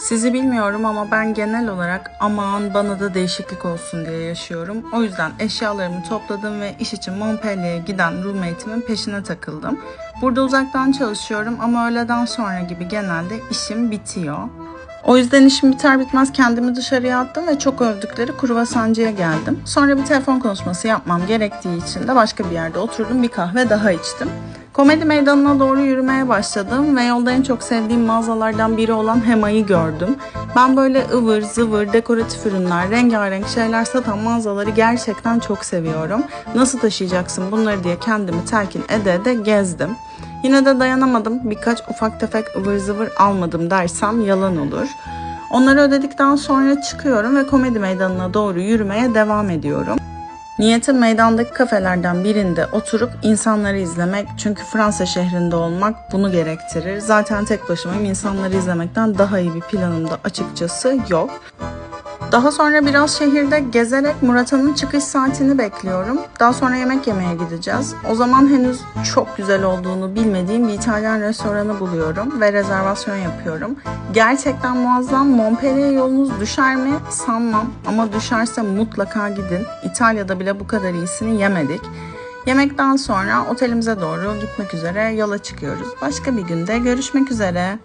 Sizi bilmiyorum ama ben genel olarak aman bana da değişiklik olsun diye yaşıyorum. O yüzden eşyalarımı topladım ve iş için Montpellier'e giden roommate'imin peşine takıldım. Burada uzaktan çalışıyorum ama öğleden sonra gibi genelde işim bitiyor. O yüzden işim biter bitmez kendimi dışarıya attım ve çok övdükleri kruvasancıya geldim. Sonra bir telefon konuşması yapmam gerektiği için de başka bir yerde oturdum bir kahve daha içtim. Komedi meydanına doğru yürümeye başladım ve yolda en çok sevdiğim mağazalardan biri olan Hema'yı gördüm. Ben böyle ıvır zıvır dekoratif ürünler, rengarenk şeyler satan mağazaları gerçekten çok seviyorum. Nasıl taşıyacaksın bunları diye kendimi telkin ede ede gezdim. Yine de dayanamadım. Birkaç ufak tefek ıvır zıvır almadım dersem yalan olur. Onları ödedikten sonra çıkıyorum ve komedi meydanına doğru yürümeye devam ediyorum. Niyetim meydandaki kafelerden birinde oturup insanları izlemek. Çünkü Fransa şehrinde olmak bunu gerektirir. Zaten tek başımayım. insanları izlemekten daha iyi bir planım da açıkçası yok. Daha sonra biraz şehirde gezerek Murat'ın çıkış saatini bekliyorum. Daha sonra yemek yemeye gideceğiz. O zaman henüz çok güzel olduğunu bilmediğim bir İtalyan restoranı buluyorum ve rezervasyon yapıyorum. Gerçekten muazzam. Montpellier yolunuz düşer mi? Sanmam ama düşerse mutlaka gidin. İtalya'da bile bu kadar iyisini yemedik. Yemekten sonra otelimize doğru gitmek üzere yola çıkıyoruz. Başka bir günde görüşmek üzere.